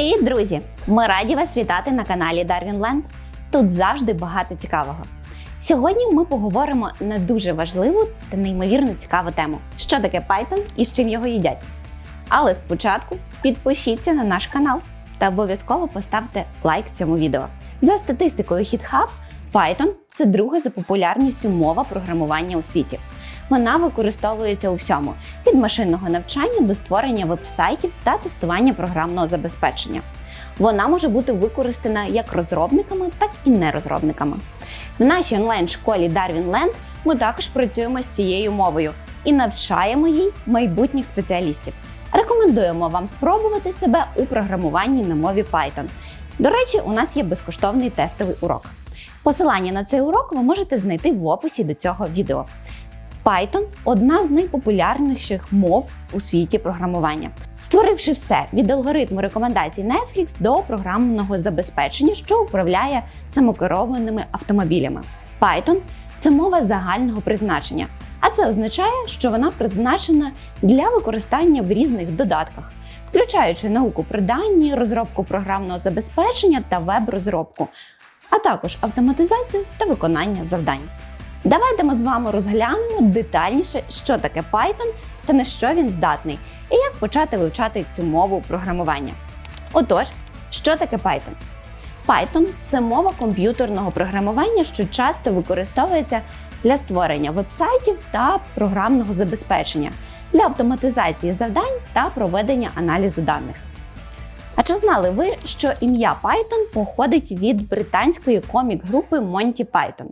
Привіт, друзі! Ми раді вас вітати на каналі Darwinland. Тут завжди багато цікавого. Сьогодні ми поговоримо на дуже важливу та неймовірно цікаву тему: що таке Python і з чим його їдять. Але спочатку підпишіться на наш канал та обов'язково поставте лайк цьому відео. За статистикою HitHub, Python це друга за популярністю мова програмування у світі. Вона використовується у всьому від машинного навчання до створення веб-сайтів та тестування програмного забезпечення. Вона може бути використана як розробниками, так і нерозробниками. В нашій онлайн-школі Darwin Land ми також працюємо з цією мовою і навчаємо їй майбутніх спеціалістів. Рекомендуємо вам спробувати себе у програмуванні на мові Python. До речі, у нас є безкоштовний тестовий урок. Посилання на цей урок ви можете знайти в описі до цього відео. Python одна з найпопулярніших мов у світі програмування, створивши все від алгоритму рекомендацій Netflix до програмного забезпечення, що управляє самокерованими автомобілями. Python це мова загального призначення, а це означає, що вона призначена для використання в різних додатках, включаючи науку про дані, розробку програмного забезпечення та веб-розробку, а також автоматизацію та виконання завдань. Давайте ми з вами розглянемо детальніше, що таке Python та на що він здатний, і як почати вивчати цю мову програмування. Отож, що таке Python? Python це мова комп'ютерного програмування, що часто використовується для створення вебсайтів та програмного забезпечення, для автоматизації завдань та проведення аналізу даних. А чи знали ви, що ім'я Python походить від британської комік-групи Monty Python?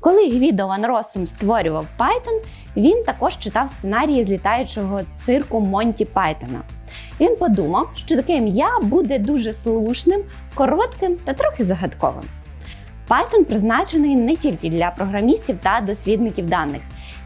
Коли Гвідо Ван Россум створював Python, він також читав сценарії з літаючого цирку Монті Пайтона. Він подумав, що таке ім'я буде дуже слушним, коротким та трохи загадковим. Python призначений не тільки для програмістів та дослідників даних,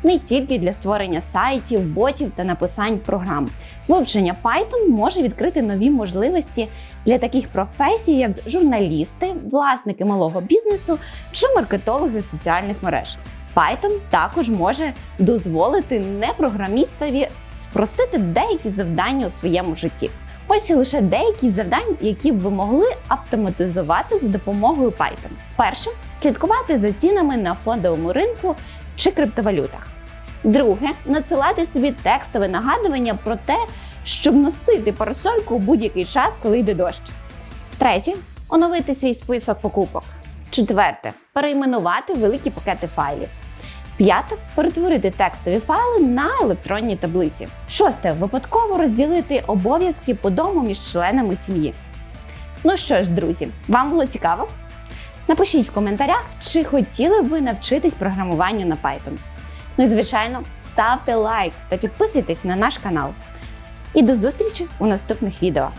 не тільки для створення сайтів, ботів та написань програм. Вивчення Python може відкрити нові можливості для таких професій, як журналісти, власники малого бізнесу чи маркетологи соціальних мереж. Python також може дозволити непрограмістові спростити деякі завдання у своєму житті. Ось лише деякі завдань, які б ви могли автоматизувати за допомогою Python. Перше слідкувати за цінами на фондовому ринку чи криптовалютах. Друге надсилати собі текстове нагадування про те, щоб носити парасольку у будь-який час, коли йде дощ. Третє оновити свій список покупок. Четверте перейменувати великі пакети файлів. П'яте перетворити текстові файли на електронні таблиці. Шосте випадково розділити обов'язки по дому між членами сім'ї. Ну що ж, друзі, вам було цікаво? Напишіть в коментарях, чи хотіли б ви навчитись програмуванню на Python. Ну і звичайно, ставте лайк та підписуйтесь на наш канал. І до зустрічі у наступних відео.